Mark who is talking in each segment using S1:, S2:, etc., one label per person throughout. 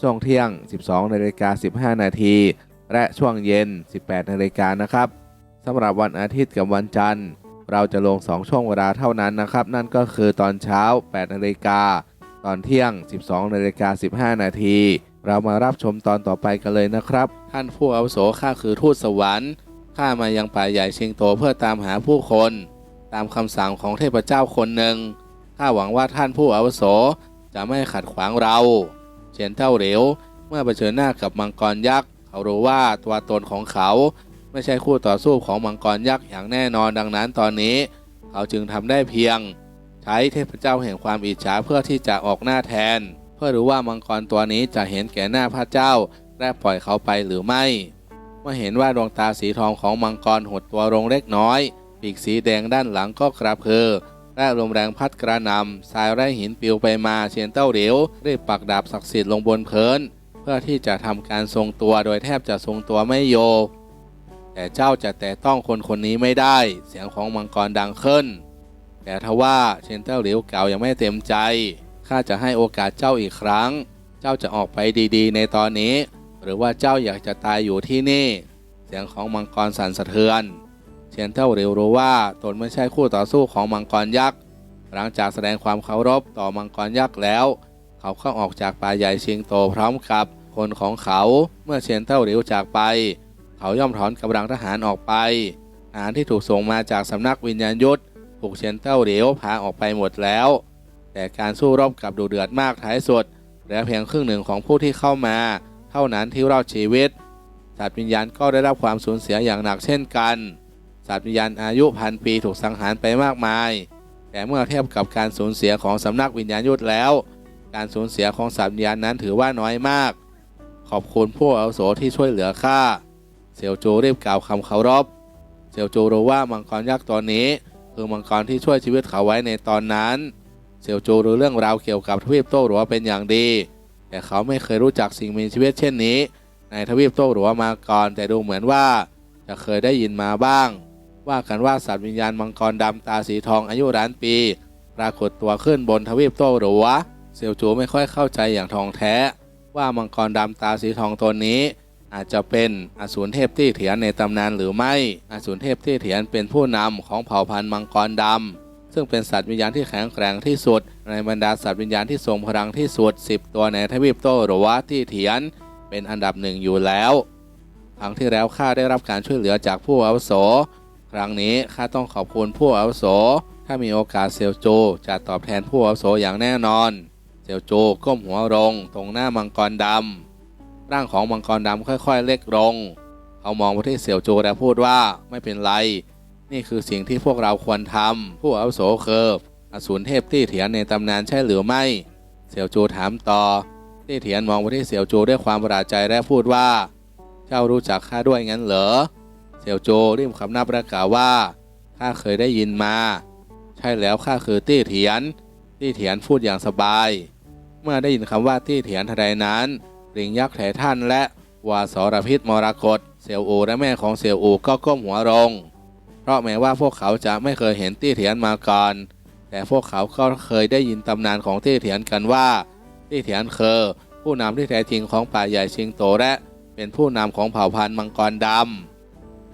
S1: ช่วงเที่ยง 12นาฬิกา15 นาที และช่วงเย็น 18นาฬิกานะครับสำหรับวันอาทิตย์กับวันจันทร์ เราจะลง 2 ช่วงเวลาเท่านั้นนะครับ นั่นก็คือตอนเช้า 8นาฬิกาตอนเที่ยง 12นาฬิกา15 นาที เรามารับชมตอนต่อไปกันเลยนะครับ ท่านผู้อาวุโสข้าคือทูตสวรรค์ข้ามายังป่าใหญ่เชียงโตเพื่อตามหาผู้คน ตามคำสั่งของเทพเจ้าคนหนึ่งข้าหวังว่าท่านผู้อาวุโสจะไม่ขัดขวางเรา เชียนเต้าเหลวเมื่อเผชิญหน้ากับมังกรยักษ์เขารู้ว่าตัวตนของเขา ไม่ใช่คู่ต่อสู้ของมังกรยักษ์อย่างแน่นอนดังนั้นตอนนี้ เขาจึงทำได้เพียง ใช้เทพเจ้าแห่งความอิจฉาเพื่อที่จะออกหน้าแทน เพื่อรู้ว่ามังกรตัวนี้จะเห็นแก่หน้าพระเจ้าและปล่อยเขาไปหรือไม่ เมื่อเห็นว่าดวงตาสีทองของมังกรหดตัวลงเล็กน้อยปีกสีแดงด้านหลังก็กระเพือ และลมแรงพัดกระหนำทรายและหินปลิวไปมาเชียนเต้าเหลียวรีบปักดาบศักดิ์สิทธิ์ลงบนพื้นเพื่อที่จะทำการทรงตัวโดยแทบจะทรงตัวไม่โย แต่เจ้าจะแตะต้องคนคนนี้ไม่ได้ เสียงของมังกรดังขึ้น แต่ทว่าเชนเต้าเหลียวเก่ายังไม่เต็มใจข้าจะให้โอกาสเจ้าอีกครั้ง เจ้าจะออกไปดีๆ ในตอนนี้ หรือว่าเจ้าอยากจะตายอยู่ที่นี่ เสียงของมังกรสั่นสะเทือน เชนเต้าเหลียวรู้ว่าตนไม่ใช่คู่ต่อสู้ของมังกรยักษ์ หลังจากแสดงความเคารพต่อมังกรยักษ์แล้ว เขาเข้าออกจากป่าใหญ่ชียงโตพร้อมกับคนของเขาเมื่อเชนเต้าเหลียวจากไป เขาย่อมถอนกำลังทหารออกไปทหารที่ถูกส่งมาจากสำนักวิญญาณยุทธถูกเชนเต้าเหลียวพาออกไปหมดแล้ว แต่การสู้รบกับดูเดือดมากท้ายสุดเหลือเพียงครึ่งหนึ่งของผู้ที่เข้ามา เท่านั้นที่รอดชีวิตสัตว์วิญญาณก็ได้รับความสูญเสียอย่างหนักเช่นกัน สัตว์วิญญาณอายุพันปีถูกสังหารไปมากมาย แต่เมื่อเทียบกับการสูญเสียของสำนักวิญญาณยุทธแล้ว การสูญเสียของสัตว์วิญญาณนั้นถือว่าน้อยมาก ขอบคุณผู้อาวุโสที่ช่วยเหลือข้าเซียวจูรีบกล่าวคำเคารพเซียวจูรู้ว่ามังกรยักษ์ตัวนี้ คือมังกรที่ช่วยชีวิตเขาไว้ในตอนนั้นเซียวจูรู้เรื่องราวเกี่ยวกับทวีปโต้หลัวเป็นอย่างดี แต่เขาไม่เคยรู้จักสิ่งมีชีวิตเช่นนี้ ในทวีปโต้หลัวมาก่อนแต่ดูเหมือนว่าจะเคยได้ยินมาบ้าง ว่ากันว่าสัตว์วิญญาณมังกรดำตาสีทองอายุล้านปี ปรากฏตัวขึ้นบนทวีปโต้หลัวเซียวจูไม่ค่อยเข้าใจอย่างทองแท้ ว่ามังกรดำตาสีทองตัวนี้ อาจจะเป็นอสูรเทพที่เถียนในตำนานหรือไม่อสูรเทพที่เถียนเป็นผู้นำของเผ่าพันธุ์มังกรดำซึ่งเป็นสัตว์วิญญาณที่แข็งแกร่งที่สุด ในบรรดาสัตว์วิญญาณที่ทรงพลังที่สุด 10 ตัวในทวีปโตหรือว่าที่เถียน เป็นอันดับหนึ่งอยู่แล้วครั้งที่แล้วข้าได้รับการช่วยเหลือจากผู้อาวุโส ครั้งนี้ข้าต้องขอบคุณผู้อาวุโส ถ้ามีโอกาสเซลโจจะตอบแทนผู้อาวุโสอย่างแน่นอน เซลโจก้มหัวลงตรงหน้ามังกรดำร่างของมังกรดำค่อยๆ เล็กลง เขามองไปที่เสี่ยวโจและพูดว่าไม่เป็นไร นี่คือสิ่งที่พวกเราควรทำผู้อาวุโสเคิร์ฟอสูรเทพตี้เถียนในตำนานใช่หรือไม่เสี่ยวโจถามต่อตี้เถียนมองไปที่เสี่ยวโจด้วยความประหลาดใจและพูดว่า เจ้ารู้จักข้าด้วยงั้นเหรอ เสี่ยวโจรีบคำน้าประกาศว่าข้าเคยได้ยินมา ใช่แล้วข้าคือตี้เถียน ตี้เถียนพูดอย่างสบาย เมื่อได้ยินคำว่าตี้เถียนทันใดนั้นลิงยักษ์ไททันและวาสรพิษมรกตเซียวอูและแม่ของเซียวอูก็ก้มหัวลงเพราะแม้ว่าพวกเขาจะไม่เคยเห็นตี้เถียนมาก่อน แต่พวกเขาก็เคยได้ยินตำนานของตี้เถียนกันว่า ตี้เถียนคือผู้นำที่แท้จริงของป่าใหญ่ชิงโตและเป็นผู้นำของเผ่าพันธุ์มังกรดำ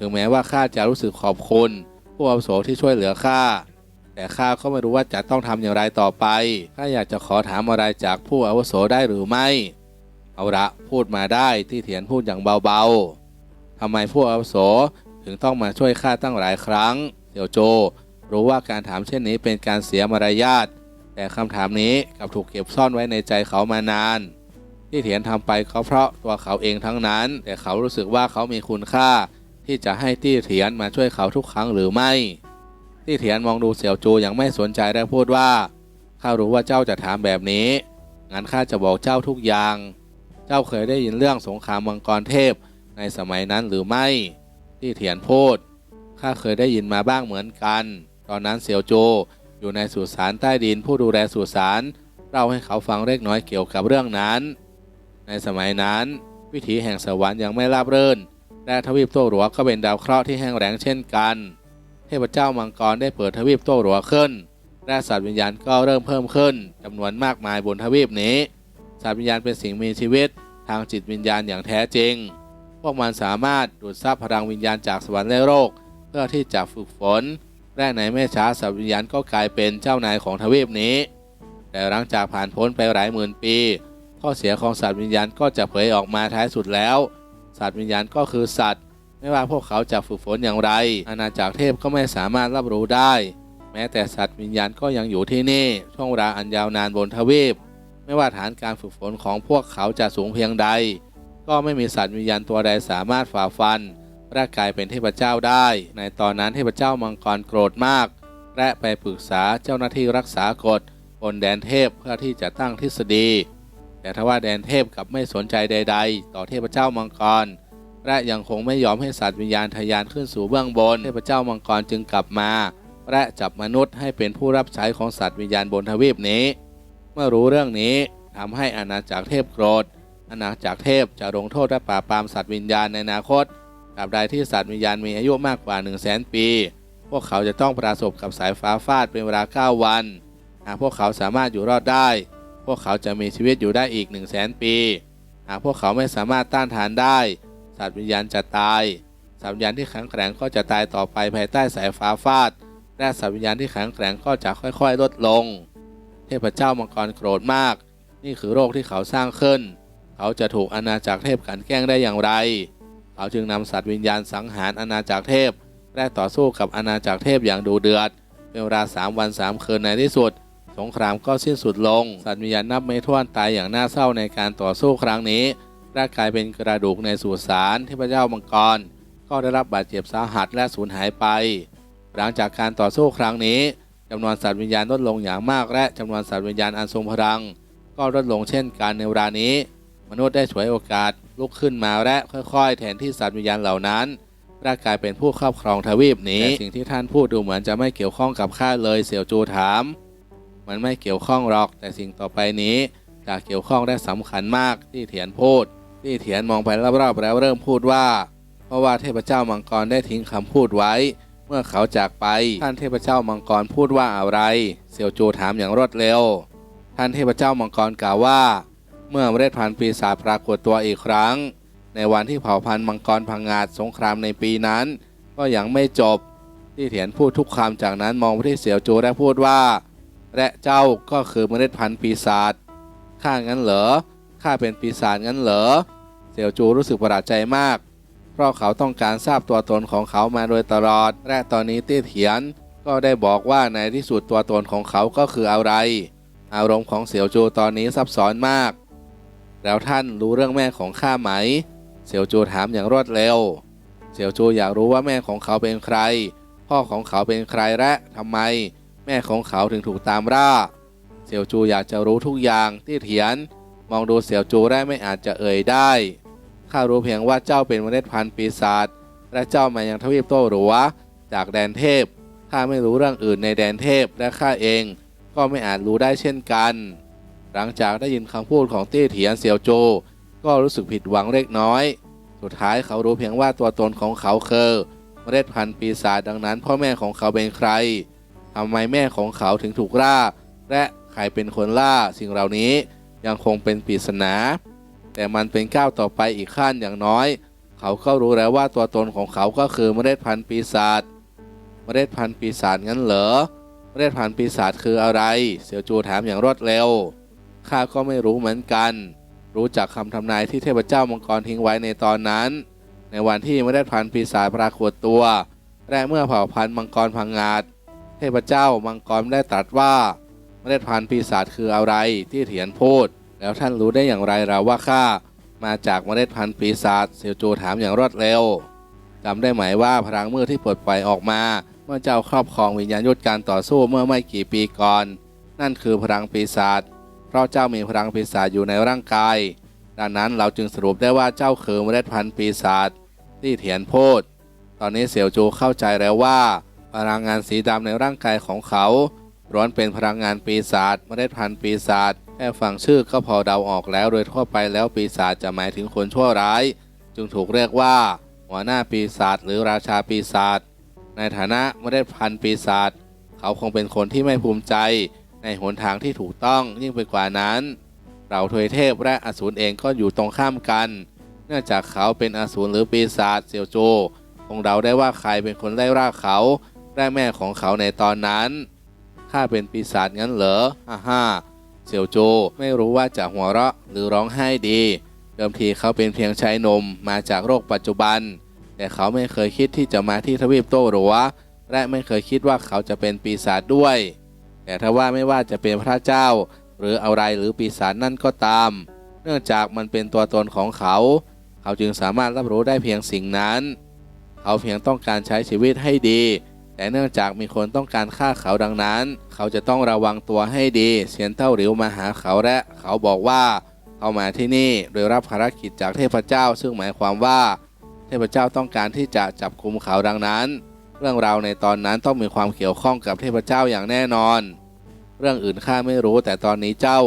S1: ถึงแม้ว่าข้าจะรู้สึกขอบคุณผู้อาวุโสที่ช่วยเหลือข้าแต่ข้าก็ไม่รู้ว่าจะต้องทำอย่างไรต่อไปข้าอยากจะขอถามอะไรจากผู้อาวุโสได้หรือไม่ เอาละพูดมาได้ที่เถียนพูดอย่างเบาๆทำไมผู้อาวุโสถึงต้องมาช่วยข้าตั้งหลายครั้งเสี่ยวโจ รู้ว่าการถามเช่นนี้เป็นการเสียมารยาทแต่คำถามนี้กลับถูกเก็บซ่อนไว้ในใจเขามานาน ที่เถียนทำไปก็เพราะตัวเขาเองทั้งนั้น แต่เขารู้สึกว่าเขามีคุณค่า ที่จะให้ตี้เถียนมาช่วยเขาทุกครั้งหรือไม่ ตี้เถียนมองดูเสี่ยวจูอย่างไม่สนใจและพูดว่าข้ารู้ว่าเจ้าจะถามแบบนี้ งั้นข้าจะบอกเจ้าทุกอย่าง เจ้าเคยได้ยินเรื่องสงครามมังกรเทพในสมัยนั้นหรือไม่ ตี้เถียนพูด ข้าเคยได้ยินมาบ้างเหมือนกัน ตอนนั้นเสี่ยวโจอยู่ในสุสานใต้ดินผู้ดูแลสุสานเล่าให้เขาฟังเล็กน้อยเกี่ยวกับเรื่องนั้น ในสมัยนั้น วิถีแห่งสวรรค์ยังไม่ราบรื่น และทวีปโต้หลัวก็เป็นดาวเคราะห์ที่แห้งแล้งเช่นกัน เทพเจ้ามังกรได้เปิดทวีปโต้หลัวขึ้น และสัตว์วิญญาณก็เริ่มเพิ่มขึ้นจำนวนมากมายบนทวีปนี้ สัตว์วิญญาณเป็นสิ่งมีชีวิต ทางจิตวิญญาณอย่างแท้จริง พวกมันสามารถดูดซับพลังวิญญาณจากสวรรค์และโลกเพื่อที่จะฝึกฝนและในไม่ช้าสัตว์วิญญาณก็กลายเป็นเจ้านายของทวีปนี้ แต่หลังจากผ่านพ้นไปหลายหมื่นปี ข้อเสียของสัตว์วิญญาณก็จะเผยออกมาท้ายสุดแล้ว สัตว์วิญญาณก็คือสัตว์ ไม่ว่าพวกเขาจะฝึกฝนอย่างไร อาณาจักรเทพก็ไม่สามารถรับรู้ได้ แม้แต่สัตว์วิญญาณก็ยังอยู่ที่นี่ ช่วงเวลาอันยาวนานบนทวีป ไม่ว่าฐานการฝึกฝนของพวกเขาจะสูงเพียงใด ก็ไม่มีสัตว์วิญญาณตัวใดสามารถฝ่าฟันและกายเป็นเทพเจ้าได้ ในตอนนั้นเทพเจ้ามังกรโกรธมาก และไปปรึกษาเจ้าหน้าที่รักษากฎบนแดนเทพเพื่อที่จะตั้งทฤษฎี แต่ทว่าแดนเทพกลับไม่สนใจใด ๆ ต่อเทพเจ้ามังกร และยังคงไม่ยอมให้สัตว์วิญญาณทะยานขึ้นสู่เบื้องบน เทพเจ้ามังกรจึงกลับมา และจับมนุษย์ให้เป็นผู้รับใช้ของสัตว์วิญญาณบนทวีปนี้ เมื่อรู้เรื่องนี้ทำให้อาณาจักรเทพโกรธ อาณาจักรเทพจะลงโทษและปราบปรามสัตว์วิญญาณในอนาคตตราบใดที่สัตว์วิญญาณมีอายุมากกว่า 1 0 0 0 0แสนปี พวกเขาจะต้องประสบกับสายฟ้าฟาดเป็นเวลา 9 วัน หากพวกเขาสามารถอยู่รอดได้ พวกเขาจะมีชีวิตอยู่ได้อีก 1 0 0 0 0แสนปี หากพวกเขาไม่สามารถต้านทานได้ สัตว์วิญญาณจะตาย สัตว์วิญญาณที่แข็งแกร่งก็จะตายต่อไปภายใต้สายฟ้าฟาด และสัตว์วิญญาณที่แข็งแกร่งก็จะค่อยๆ ลดลง เทพเจ้ามังกรโกรธมาก นี่คือโรคที่เขาสร้างขึ้น เขาจะถูกอาณาจักรเทพกันแกล้งได้อย่างไร เขาจึงนำสัตว์วิญญาณสังหารอาณาจักรเทพและต่อสู้กับอาณาจักรเทพอย่างดูเดือดเป็นเวลาสามวันสามคืนในที่สุด สงครามก็สิ้นสุดลง สัตว์วิญญาณนับไม่ถ้วนตายอย่างน่าเศร้าในการต่อสู้ครั้งนี้และกายเป็นกระดูกในสุสานเทพระเจ้ามังกร ก็ได้รับบาดเจ็บสาหัสและสูญหายไป หลังจากการต่อสู้ครั้งนี้จำนวนสัตว์วิญญาณลดลงอย่างมากและจำนวนสัตว์วิญญาณอันทรงพลัง ก็ลดลงเช่นกันในเวลานี้ มนุษย์ได้ฉวยโอกาสลุกขึ้นมาและค่อยๆ แทนที่สัตว์วิญญาณเหล่านั้นและกายเป็นผู้ครอบครองทวีปนี้แต่สิ่งที่ท่านพูดดูเหมือนจะไม่เกี่ยวข้องกับข้าเลยเสี่ยวจูถาม มันไม่เกี่ยวข้องหรอก แต่สิ่งต่อไปนี้จะเกี่ยวข้องได้สำคัญมากที่เถียนพูด ที่เถียนมองไปรอบๆแล้วเริ่มพูดว่า เพราะว่าเทพเจ้ามังกรได้ทิ้งคำพูดไว้ เมื่อเขาจากไป ท่านเทพเจ้ามังกรพูดว่าอะไร เสี่ยวจูถามอย่างรวดเร็ว ท่านเทพเจ้ามังกรกล่าวว่า เมื่อเมล็ดพันธุ์ปีศาจปรากฏตัวอีกครั้ง ในวันที่เผ่าพันธุ์มังกรพังงาดสงครามในปีนั้น ก็ยังไม่จบ ที่เถียนพูดทุกคำจากนั้นมองไปที่เสี่ยวจูและพูดว่า และเจ้าก็คือเมล็ดพันธุ์ปีศาจข้างั้นเหรอข้าเป็นปีศาจงั้นเหรอเสี่ยวจูรู้สึกประหลาดใจมาก เพราะเขาต้องการทราบตัวตนของเขามาโดยตลอด และตอนนี้ตี้เถียน ก็ได้บอกว่าในที่สุดตัวตนของเขาก็คืออะไร อารมณ์ของเสี่ยวจูตอนนี้ซับซ้อนมาก แล้วท่านรู้เรื่องแม่ของข้าไหม เสี่ยวจูถามอย่างรวดเร็ว เสี่ยวจูอยากรู้ว่าแม่ของเขาเป็นใคร พ่อของเขาเป็นใครและทำไม ม่ของเขาถึงถูกตามล่า เสี่ยวจูอยากจะรู้ทุกอย่างที่เถียน มองดูเสี่ยวจูได้ไม่อาจจะเอ่ยได้ข้ารู้เพียงว่าเจ้าเป็นเมล็ดพันธุ์ปีศาจและเจ้ามายังทวีปโต้หรัวจากแดนเทพข้าไม่รู้เรื่องอื่นในแดนเทพและข้าเอง ก็ไม่อาจรู้ได้เช่นกัน หลังจากได้ยินคำพูดของเตี้เถียนเสี่ยวโจ ก็รู้สึกผิดหวังเล็กน้อย สุดท้ายเขารู้เพียงว่าตัวตนของเขาคือเมล็ดพันธุ์ปีศาจดังนั้น พ่อแม่ของเขาเป็นใคร ทำไมแม่ของเขาถึงถูกล่า และใครเป็นคนล่าสิ่งเหล่านี้ยังคงเป็นปริศนา แต่มันเป็นก้าวต่อไปอีกขั้นอย่างน้อย เขาก็รู้แล้วว่าตัวตนของเขาก็คือเมล็ดพันธุ์ปีศาจเมล็ดพันธุ์ปีศาจงั้นเหรอเมล็ดพันธุ์ปีศาจคืออะไร เสี่ยวจูถามอย่างรวดเร็วข้าก็ไม่รู้เหมือนกัน รู้จักคำทำนายที่เทพเจ้ามังกรทิ้งไว้ในตอนนั้น ในวันที่เมล็ดพันธุ์ปีศาจปรากฏตัวและเมื่อเผ่าพันธุ์มังกรพังงาด เทพเจ้ามังกรได้ตรัสว่าเมล็ดพันธุ์ปีศาจคืออะไรที่เถียนพูด แล้วท่านรู้ได้อย่างไรเราว่าข้ามาจากเมล็ดพันธุ์ปีศาจเซียวจูถามอย่างรวดเร็วจำได้ไหมว่าพลังมืดที่ปลดปล่อยออกมา เมื่อเจ้าครอบครองวิญญาณยุทธการต่อสู้เมื่อไม่กี่ปีก่อน นั่นคือพลังปีศาจเพราะเจ้ามีพลังปีศาจอยู่ในร่างกาย ดังนั้นเราจึงสรุปได้ว่าเจ้าคือเมล็ดพันธุ์ปีศาจที่เถียนพูด ตอนนี้เสี่ยวจูเข้าใจแล้วว่า พลังงานสีดำในร่างกายของเขาล้วนเป็นพลังงานปีศาจเมล็ดพันธุ์ปีศาจแค่ฟังชื่อก็พอเดาออกแล้วโดยทั่วไปแล้วปีศาจจะหมายถึงคนชั่วร้าย จึงถูกเรียกว่า หัวหน้าปีศาจหรือราชาปีศาจในฐานะเมล็ดพันธุ์ปีศาจเขาคงเป็นคนที่ไม่ภูมิใจ ในหนทางที่ถูกต้องยิ่งไปกว่านั้นเราทวยเทพและอสูรเองก็อยู่ตรงข้ามกัน เนื่องจากเขาเป็นอสูรหรือปีศาจเซียวโจคงเดาได้ว่าใครเป็นคนไล่ล่าเขา และแม่ของเขาในตอนนั้น ข้าเป็นปีศาจงั้นเหรอฮ่าฮ่าเสี่ยวโจไม่รู้ว่าจะหัวเราะหรือร้องไห้ดี เดิมทีเขาเป็นเพียงชายนมมาจากโลกปัจจุบัน แต่เขาไม่เคยคิดที่จะมาที่ทวีปโต้หรัวและไม่เคยคิดว่าเขาจะเป็นปีศาจด้วย แต่ถ้าว่าไม่ว่าจะเป็นพระเจ้า หรืออะไรหรือปีศาจนั่นก็ตาม เนื่องจากมันเป็นตัวตนของเขา เขาจึงสามารถรับรู้ได้เพียงสิ่งนั้น เขาเพียงต้องการใช้ชีวิตให้ดี แต่เนื่องจากมีคนต้องการฆ่าเขาดังนั้น เขาจะต้องระวังตัวให้ดีเซียนเต้าหลิวมาหาเขาและ เขาบอกว่าเขามาที่นี่โดยรับภารกิจจากเทพเจ้า ซึ่งหมายความว่า เทพเจ้าต้องการที่จะจับคุมเขาดังนั้น เรื่องราวในตอนนั้นต้องมีความเกี่ยวข้องกับเทพเจ้าอย่างแน่นอน เรื่องอื่นข้าไม่รู้แต่ตอนนี้เจ้า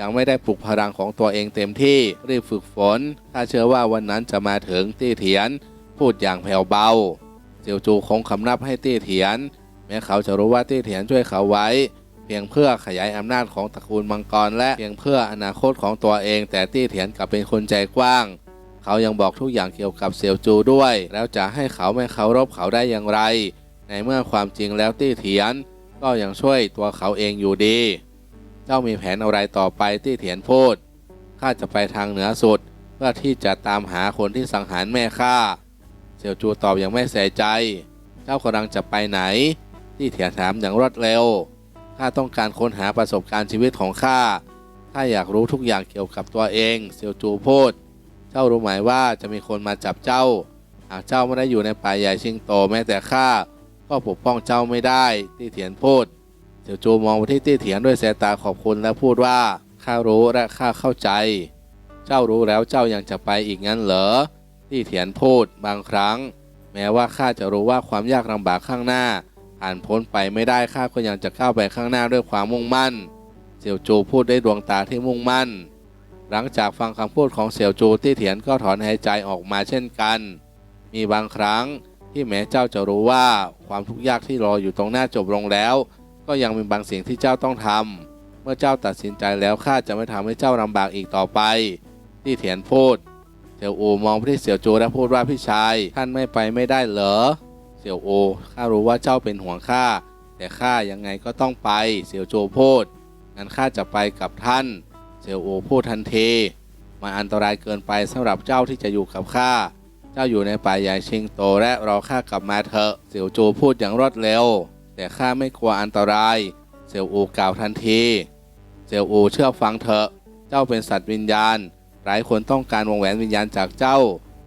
S1: ยังไม่ได้ปลุกพลังของตัวเองเต็มที่รีบฝึกฝนข้าเชื่อว่าวันนั้นจะมาถึงตี้เถียน พูดอย่างแผ่วเบา เจียวจูคงคำนับให้ตี้เถียน แม้เขาจะรู้ว่าตี้เถียนช่วยเขาไว้ เพียงเพื่อขยายอำนาจของตระกูลมังกรและเพียงเพื่ออนาคตของตัวเอง แต่ตี้เถียนกลับเป็นคนใจกว้าง เขายังบอกทุกอย่างเกี่ยวกับเสี่ยวจูด้วย แล้วจะให้เขาไม่เคารพเขาได้อย่างไร ในเมื่อความจริงแล้วตี้เถียน ก็ยังช่วยตัวเขาเองอยู่ดี เจ้ามีแผนอะไรต่อไปตี้เถียนพูดข้าจะไปทางเหนือสุด เพื่อที่จะตามหาคนที่สังหารแม่ข้า เสี่ยวจูตอบอย่างไม่ใส่ใจ เจ้ากำลังจะไปไหน ที่เถียถามอย่างรวดเร็ว ข้าต้องการค้นหาประสบการณ์ชีวิตของข้า ข้าอยากรู้ทุกอย่างเกี่ยวกับตัวเองเสี่ยวจูพูด เจ้ารู้ไหมว่าจะมีคนมาจับเจ้า หากเจ้าไม่ได้อยู่ในป่าใหญ่ชิงโตแม้แต่ข้า ก็ปกป้องเจ้าไม่ได้ ที่เถียนพูดเสี่ยวจูมองไปที่ตี้เถียนด้วยสายตาขอบคุณและพูดว่า ข้ารู้และข้าเข้าใจ เจ้ารู้แล้วเจ้ายังจะไปอีกงั้นเหรอ ตี้เถียนพูดบางครั้ง แม้ว่าข้าจะรู้ว่าความยากลำบากข้างหน้าผ่านพ้นไปไม่ได้ข้าก็ยังจะก้าวไปข้างหน้าด้วยความมุ่งมั่น เสี่ยวจูพูดด้วยดวงตาที่มุ่งมั่น หลังจากฟังคำพูดของเสี่ยวจูตี้เถียนก็ถอนหายใจออกมาเช่นกัน มีบางครั้งที่แม้เจ้าจะรู้ว่าความทุกข์ยากที่รออยู่ตรงหน้าจบลงแล้ว ก็ยังมีบางสิ่งที่เจ้าต้องทำเมื่อเจ้าตัดสินใจแล้วข้าจะไม่ทำให้เจ้าลำบากอีกต่อไป ที่เถียนพูด เสี่ยวโอมองไปที่เสี่ยวโจและพูดว่าพี่ชาย ท่านไม่ไปไม่ได้เหรอ เสี่ยวโอข้ารู้ว่าเจ้าเป็นห่วงข้า แต่ข้ายังไงก็ต้องไป เสี่ยวโจพูดงั้นข้าจะไปกับท่าน เสี่ยวโอพูดทันทีมันอันตรายเกินไปสำหรับเจ้าที่จะอยู่กับข้า เจ้าอยู่ในป่าใหญ่ชิงโตและรอข้ากลับมาเถอะ เสี่ยวโจพูดอย่างรวดเร็ว แต่ข้าไม่กลัวอันตราย เสี่ยวโอกล่าวทันที เสี่ยวโอเชื่อฟังเถอะ เจ้าเป็นสัตว์วิญญาณ หลายคนต้องการวงแหวนวิญญาณจากเจ้า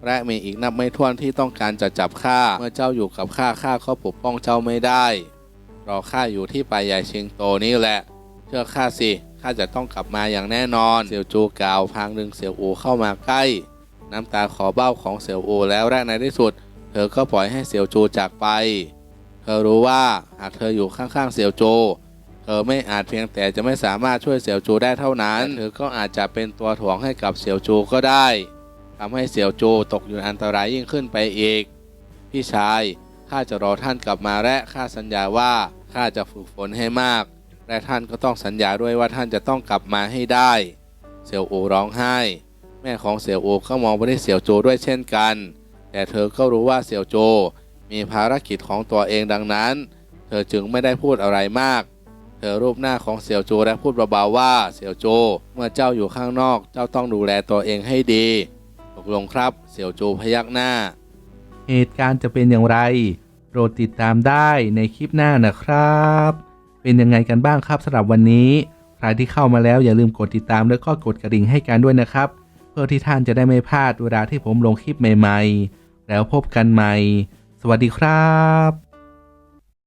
S1: และมีอีกนับไม่ถ้วนที่ต้องการจะจับข้าเมื่อเจ้าอยู่กับข้าข้าก็ปกป้องเจ้าไม่ได้รอข้าอยู่ที่ป่าใหญ่ชิงโตนี่แหละ เชื่อข้าสิข้าจะต้องกลับมาอย่างแน่นอน เสี่ยวจูกล่าวพางดึงเสี่ยวอูเข้ามาใกล้ น้ำตาขอเบ้าของเสี่ยวอูแล้วและในที่สุด เธอก็ปล่อยให้เสี่ยวจูจากไป เธอรู้ว่าหากเธออยู่ข้างๆเสี่ยวจู เธอไม่อาจเพียงแต่จะไม่สามารถช่วยเสี่ยวจูได้เท่านั้นเธอก็อาจจะเป็นตัวถ่วงให้กับเสี่ยวจูก็ได้ทำให้เสี่ยวจูตกอยู่ในอันตรายยิ่งขึ้นไปอีก พี่ชายข้าจะรอท่านกลับมาและข้าสัญญาว่าข้าจะฝึกฝนให้มาก และท่านก็ต้องสัญญาด้วยว่าท่านจะต้องกลับมาให้ได้ เสี่ยวอูร้องไห้ แม่ของเสี่ยวอูก็มองไปที่เสี่ยวโจด้วยเช่นกัน แต่เธอก็รู้ว่าเสี่ยวโจมีภารกิจของตัวเองดังนั้น เธอจึงไม่ได้พูดอะไรมาก ธอรูปหน้าของเสี่ยวโจและพูดเบาๆว่าเสี่ยวโจ เมื่อเจ้าอยู่ข้างนอก เจ้าต้องดูแลตัวเองให้ดีตกลงครับ เสี่ยวโจพยักหน้า
S2: เหตุการณ์จะเป็นอย่างไรโปรดติดตามได้ในคลิปหน้านะครับ เป็นยังไงกันบ้างครับสำหรับวันนี้ ใครที่เข้ามาแล้วอย่าลืมกดติดตามแล้วก็กดกระดิ่งให้กันด้วยนะครับ เพื่อที่ท่านจะได้ไม่พลาดเวลาที่ผมลงคลิปใหม่ ๆ แล้วพบกันใหม่ สวัสดีครับ